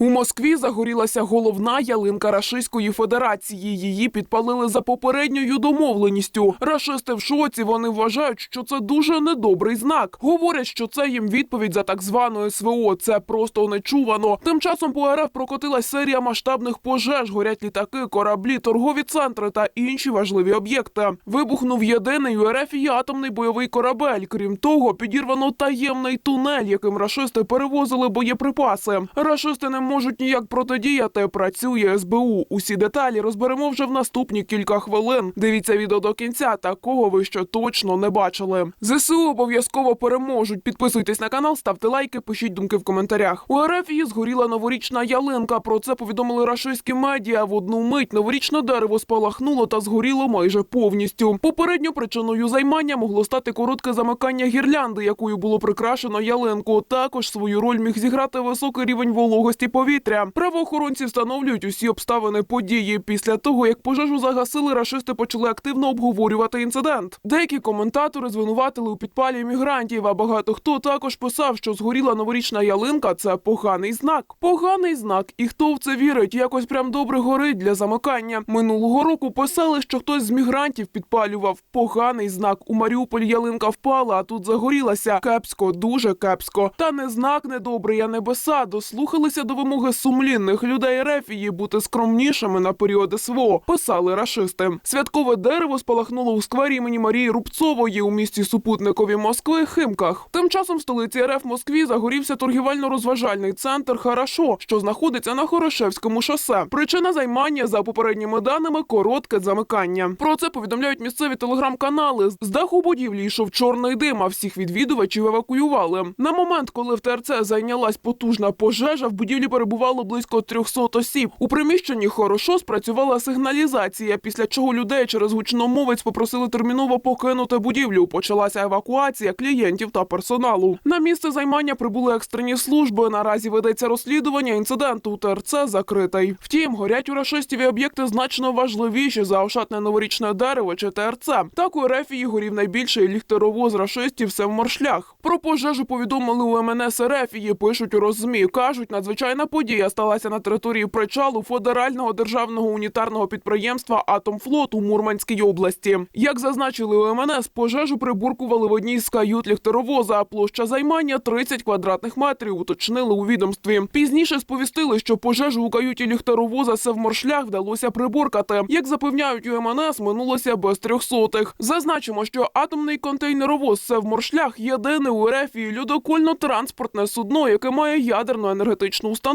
У Москві загорілася головна ялинка Рашистської Федерації. Її підпалили за попередньою домовленістю. Рашисти в шоці. Вони вважають, що це дуже недобрий знак. Говорять, що це їм відповідь за так звану СВО. Це просто нечувано. Тим часом по РФ прокотилась серія масштабних пожеж. Горять літаки, кораблі, торгові центри та інші важливі об'єкти. Вибухнув єдиний у РФ і атомний бойовий корабель. Крім того, підірвано таємний тунель, яким рашисти перевозили боєприпаси. Рашисти не можуть ніяк протидіяти. Працює СБУ. Усі деталі розберемо вже в наступні кілька хвилин. Дивіться відео до кінця. Такого ви ще точно не бачили. ЗСУ обов'язково переможуть. Підписуйтесь на канал, ставте лайки, пишіть думки в коментарях. У РФ її згоріла новорічна ялинка. Про це повідомили рашистські медіа. В одну мить новорічне дерево спалахнуло та згоріло майже повністю. Попередньо причиною займання могло стати коротке замикання гірлянди, якою було прикрашено ялинку. Також свою роль міг зіграти високий рівень вологості повітря. Правоохоронці встановлюють усі обставини події. Після того, як пожежу загасили, рашисти почали активно обговорювати інцидент. Деякі коментатори звинуватили у підпалі мігрантів, а багато хто також писав, що згоріла новорічна ялинка це поганий знак. Поганий знак. І хто в це вірить, якось прям добре горить для замикання. Минулого року писали, що хтось з мігрантів підпалював. Поганий знак. У Маріуполі ялинка впала, а тут загорілася. Кепсько, дуже кепсько. Та не знак недобрий, а небеса. Дослухалися до вимоги сумлінних людей Рефії бути скромнішими на період СВО. Писали рашисти. Святкове дерево спалахнуло у сквері імені Марії Рубцової у місті супутникові Москви Химках. Тим часом в столиці РФ Москві загорівся торгівельно-розважальний центр Харашо, що знаходиться на Хорошевському шосе. Причина займання за попередніми даними коротке замикання. Про це повідомляють місцеві телеграм-канали. З даху будівлі йшов чорний дим, а всіх відвідувачів евакуювали. На момент, коли в ТРЦ зайнялась потужна пожежа, в будівлі перебувало близько 300 осіб. У приміщенні хорошо спрацювала сигналізація, після чого людей через гучномовець попросили терміново покинути будівлю. Почалася евакуація клієнтів та персоналу. На місце займання прибули екстрені служби. Наразі ведеться розслідування інциденту. ТРЦ закритий. Втім, горять у рашистів і об'єкти значно важливіші за ошатне новорічне дерево чи ТРЦ. Так у Ерефії горів найбільший ліхтеровоз рашистів Севморшлях. Про пожежу повідомили у МНС Ерефії. Пишуть у роззмі. кажуть, надзвичайна подія сталася на території причалу федерального державного унітарного підприємства Атомфлот у Мурманській області. Як зазначили у МНС, пожежу прибуркували в одній з кают ліхтеровоза. Площа займання 30 квадратних метрів. Уточнили у відомстві. Пізніше сповістили, що пожежу у каюті ліхтеровоза Севморшлях вдалося приборкати. Як запевняють у МНС, минулося без трьохсотих. Зазначимо, що атомний контейнеровоз Севморшлях єдине у РФ і льодокольно-транспортне судно, яке має ядерну енергетичну установку.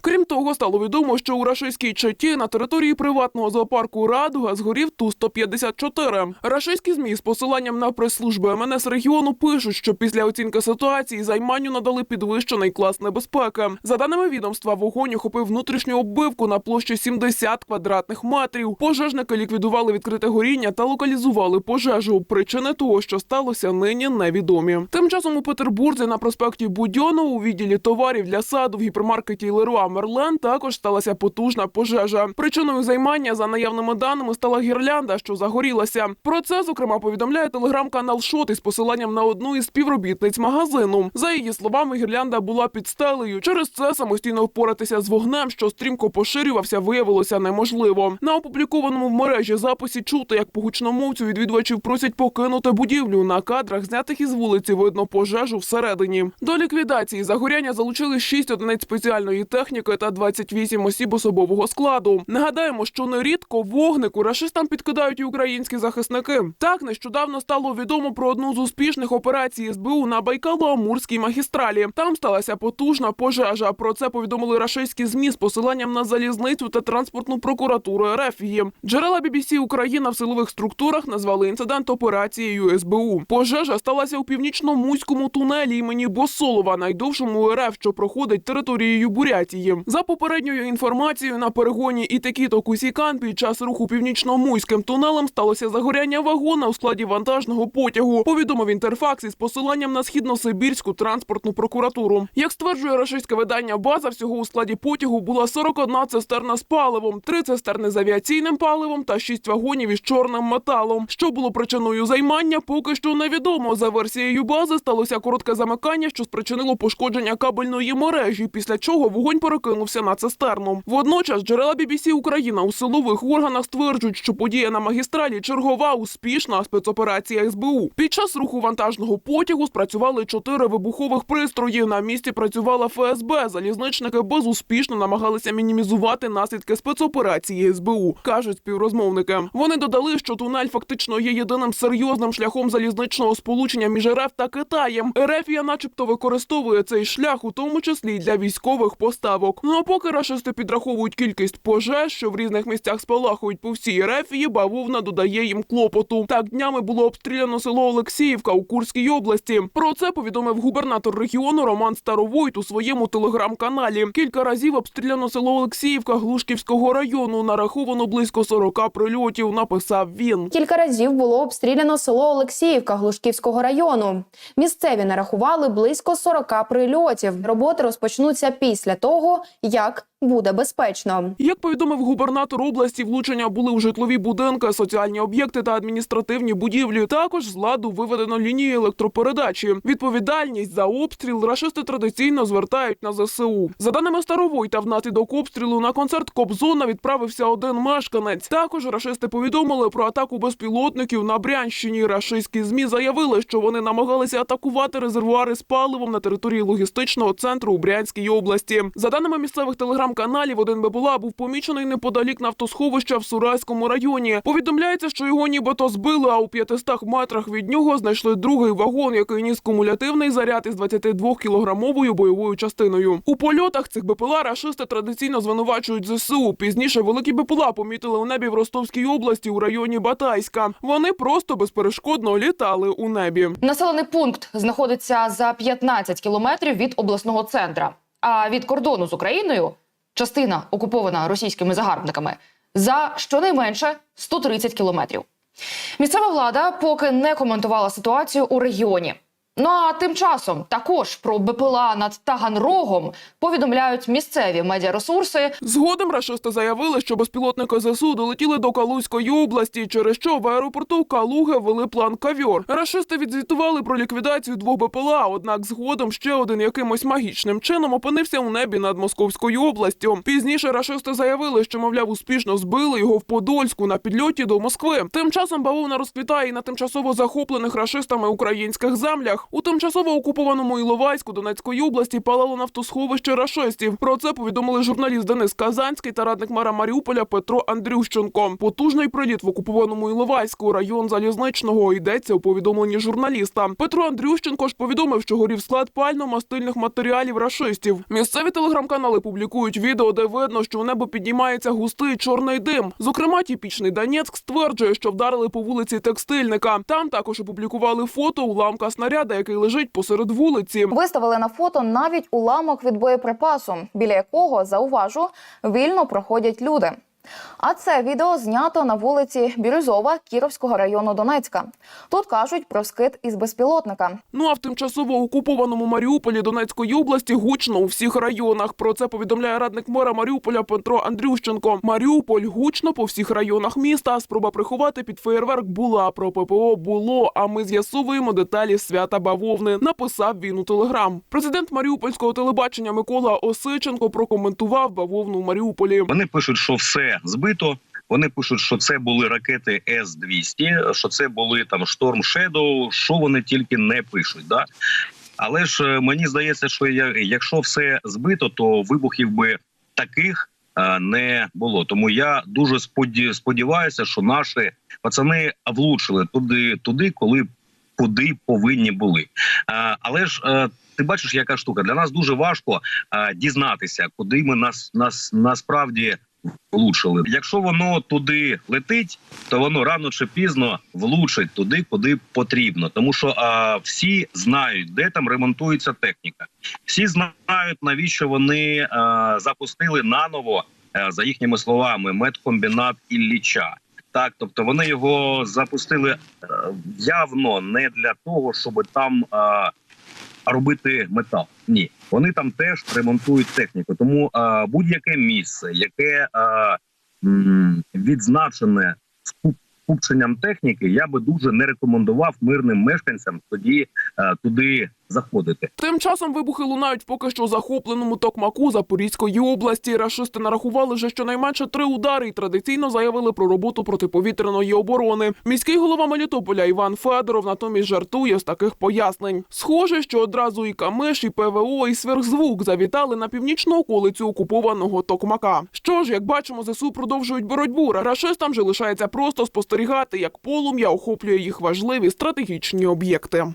Крім того, стало відомо, що у рашистській Четі на території приватного зоопарку Радуга згорів ту 154 Рашистські змі з посиланням на прес-служби МНС регіону пишуть, що після оцінки ситуації займанню надали підвищений клас небезпеки. За даними відомства, вогонь охопив внутрішню оббивку на площі 70 квадратних метрів. Пожежники ліквідували відкрите горіння та локалізували пожежу. Причини того, що сталося, нині невідомі. Тим часом у Петербурзі на проспекті Будьонова у відділі товарів для саду в гіпермаркеті Леруа Мерлен також сталася потужна пожежа. Причиною займання за наявними даними стала гірлянда, що загорілася. Про це зокрема повідомляє телеграм-канал Шот із посиланням на одну із співробітниць магазину. За її словами, гірлянда була під стелею. Через це самостійно впоратися з вогнем, що стрімко поширювався, виявилося неможливо. На опублікованому в мережі записі чути, як по гучномовцю відвідувачів просять покинути будівлю. На кадрах, знятих із вулиці, видно пожежу всередині. До ліквідації загоряння залучили 6 одиниць спеціальної техніки та 28 осіб особового складу. Нагадаємо, що нерідко вогнику рашистам підкидають і українські захисники. Так нещодавно стало відомо про одну з успішних операцій СБУ на Байкало-Амурській магістралі. Там сталася потужна пожежа. Про це повідомили рашистські змі з посиланням на залізницю та транспортну прокуратуру РФ. Її. Джерела BBC Україна в силових структурах назвали інцидент операцією СБУ. Пожежа сталася у північно-муському тунелі імені Босолова, найдовшому РФ, що проходить територією Бурятії. За попередньою інформацією на перегоні Ітекіто Кусікан під час руху північно-муським тунелем сталося загоряння вагона у складі вантажного потягу. Повідомив інтерфакс із посиланням на східно-сибірську транспортну прокуратуру. Як стверджує рашистське видання База, всього у складі потягу була 41 цистерна з паливом, три цистерни з авіаційним паливом та шість вагонів із чорним металом. Що було причиною займання, поки що невідомо. За версією бази сталося коротке замикання, що спричинило пошкодження кабельної мережі, після чого цього вогонь перекинувся на цистерну. Водночас джерела BBC Україна у силових органах стверджують, що подія на магістралі чергова успішна спецоперація СБУ. Під час руху вантажного потягу спрацювали чотири вибухових пристрої. На місці працювала ФСБ. Залізничники безуспішно намагалися мінімізувати наслідки спецоперації СБУ, кажуть співрозмовники. Вони додали, що тунель фактично є єдиним серйозним шляхом залізничного сполучення між РФ та Китаєм. РФ, начебто, використовує цей шлях, у тому числі для військових поставок. Ну а поки рашисти підраховують кількість пожеж, що в різних місцях спалахують по всій РФ, бавовна додає їм клопоту. Так днями було обстріляно село Олексіївка у Курській області. Про це повідомив губернатор регіону Роман Старовойт у своєму телеграм-каналі. Кілька разів обстріляно село Олексіївка Глушківського району. Нараховано близько 40 прильотів. Написав він. Кілька разів було обстріляно село Олексіївка Глушківського району. Місцеві нарахували близько 40 прильотів. Роботи розпочнуться після того, як буде безпечно. Як повідомив губернатор області, влучення були у житлові будинки, соціальні об'єкти та адміністративні будівлі. Також з ладу виведено лінії електропередачі. Відповідальність за обстріл рашисти традиційно звертають на ЗСУ. За даними Старовойта, внаслідок обстрілу на концерт Кобзона відправився один мешканець. Також рашисти повідомили про атаку безпілотників на Брянщині. Рашистські змі заявили, що вони намагалися атакувати резервуари з паливом на території логістичного центру у Брянській області. За даними місцевих телеграм-каналів, один БПЛА був помічений неподалік нафтосховища в Сурайському районі. Повідомляється, що його нібито збили, а у 500 метрах від нього знайшли другий вагон, який ніс кумулятивний заряд із 22-кілограмовою бойовою частиною. У польотах цих БПЛА рашисти традиційно звинувачують ЗСУ. Пізніше великі БПЛА помітили у небі в Ростовській області у районі Батайська. Вони просто безперешкодно літали у небі. Населений пункт знаходиться за 15 кілометрів від обласного центра. А від кордону з Україною частина окупована російськими загарбниками за щонайменше 130 кілометрів. Місцева влада поки не коментувала ситуацію у регіоні. Ну а тим часом також про БПЛА над Таганрогом повідомляють місцеві медіаресурси. Згодом рашисти заявили, що безпілотники ЗСУ долетіли до Калузької області, через що в аеропорту Калуги ввели план кавьор. Рашисти відзвітували про ліквідацію двох БПЛА, однак згодом ще один якимось магічним чином опинився у небі над Московською областю. Пізніше рашисти заявили, що мовляв успішно збили його в Подольську на підльоті до Москви. Тим часом бавовна розквітає і на тимчасово захоплених рашистами українських землях. У тимчасово окупованому Іловайську Донецької області палало нафтосховище рашистів. Про це повідомили журналіст Денис Казанський та радник мера Маріуполя Петро Андрющенко. Потужний приліт в окупованому Іловайську, район залізничного, йдеться у повідомленні журналіста. Петро Андрющенко ж повідомив, що горів склад пально-мастильних матеріалів рашистів. Місцеві телеграм-канали публікують відео, де видно, що у небо піднімається густий чорний дим. Зокрема, тіпічний Донецьк стверджує, що вдарили по вулиці текстильника. Там також опублікували фото уламка снаряда, який лежить посеред вулиці. Виставили на фото навіть уламок від боєприпасу, біля якого зауважу вільно проходять люди. А це відео знято на вулиці Бірюзова Кіровського району Донецька. Тут кажуть про скид із безпілотника. Ну а в тимчасово окупованому Маріуполі Донецької області гучно у всіх районах. Про це повідомляє радник мера Маріуполя Петро Андрющенко. Маріуполь гучно по всіх районах міста. Спроба приховати під феєрверк була. Про ППО було. А ми з'ясовуємо деталі свята бавовни. Написав він у телеграм. Президент Маріупольського телебачення Микола Осиченко прокоментував бавовну в Маріуполі. Вони пишуть, що все збито. Вони пишуть, що це були ракети С 200 що це були там Шторм Шедоу, що вони тільки не пишуть. Да? Але ж е, мені здається, що якщо все збито, то вибухів би таких е, не було. Тому я дуже сподіваюся, що наші пацани влучили туди, туди, коли куди повинні були. Е, але ж ти бачиш, яка штука для нас дуже важко дізнатися, куди ми нас, нас насправді влучили. Якщо воно туди летить, то воно рано чи пізно влучить туди, куди потрібно. Тому що а, всі знають, де там ремонтується техніка. Всі знають, навіщо вони а, запустили наново, а, за їхніми словами, медкомбінат Ілліча. Так, тобто вони його запустили е, явно не для того, щоб там робити метал. Ні, вони там теж ремонтують техніку. Тому а, будь-яке місце, яке а, відзначене скупченням техніки, я би дуже не рекомендував мирним мешканцям тоді а, туди заходити. Тим часом вибухи лунають поки що захопленому Токмаку Запорізької області. Рашисти нарахували вже щонайменше три удари і традиційно заявили про роботу протиповітряної оборони. Міський голова Мелітополя Іван Федоров натомість жартує з таких пояснень. Схоже, що одразу і Камиш, і ПВО, і сверхзвук завітали на північну околицю окупованого Токмака. Що ж, як бачимо, ЗСУ продовжують боротьбу. Рашистам же лишається просто спостерігати, як полум'я охоплює їх важливі стратегічні об'єкти.